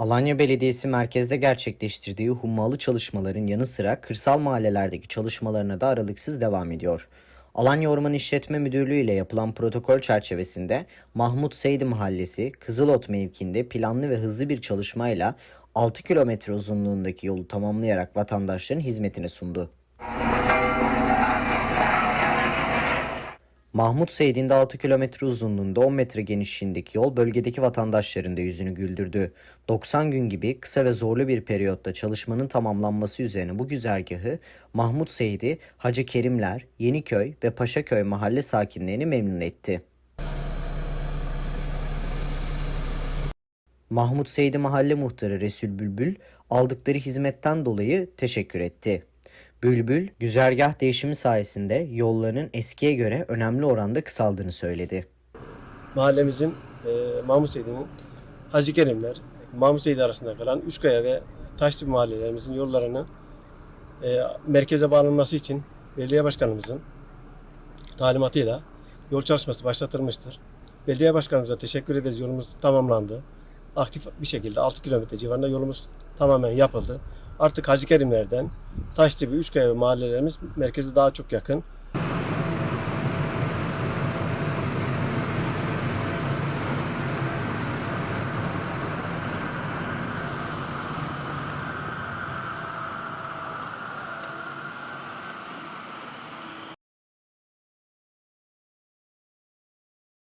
Alanya Belediyesi merkezde gerçekleştirdiği hummalı çalışmaların yanı sıra kırsal mahallelerdeki çalışmalarına da aralıksız devam ediyor. Alanya Orman İşletme Müdürlüğü ile yapılan protokol çerçevesinde Mahmut Seydi Mahallesi Kızılot mevkiinde planlı ve hızlı bir çalışmayla 6 kilometre uzunluğundaki yolu tamamlayarak vatandaşların hizmetine sundu. Mahmut Seyit'inde 6 kilometre uzunluğunda 10 metre genişliğindeki yol bölgedeki vatandaşların da yüzünü güldürdü. 90 gün gibi kısa ve zorlu bir periyotta çalışmanın tamamlanması üzerine bu güzergahı Mahmut Seyit'i Hacı Kerimler, Yeniköy ve Paşaköy mahalle sakinlerini memnun etti. Mahmut Seydi Mahalle Muhtarı Resul Bülbül aldıkları hizmetten dolayı teşekkür etti. Bülbül, güzergah değişimi sayesinde yollarının eskiye göre önemli oranda kısaldığını söyledi. mahallemizin e, Mahmut Seydi'nin Hacı Kerimler, Mahmut arasında kalan Üçkaya ve Taşlı mahallelerimizin yollarını e, merkeze bağlanması için belediye başkanımızın talimatıyla yol çalışması başlatılmıştır. Belediye başkanımıza teşekkür ederiz. Yolumuz tamamlandı. Aktif bir şekilde 6 kilometre civarında yolumuz tamamen yapıldı. Artık Hacı Kerimler'den Taşlı ve Üçkaya mahallelerimiz merkeze daha çok yakın.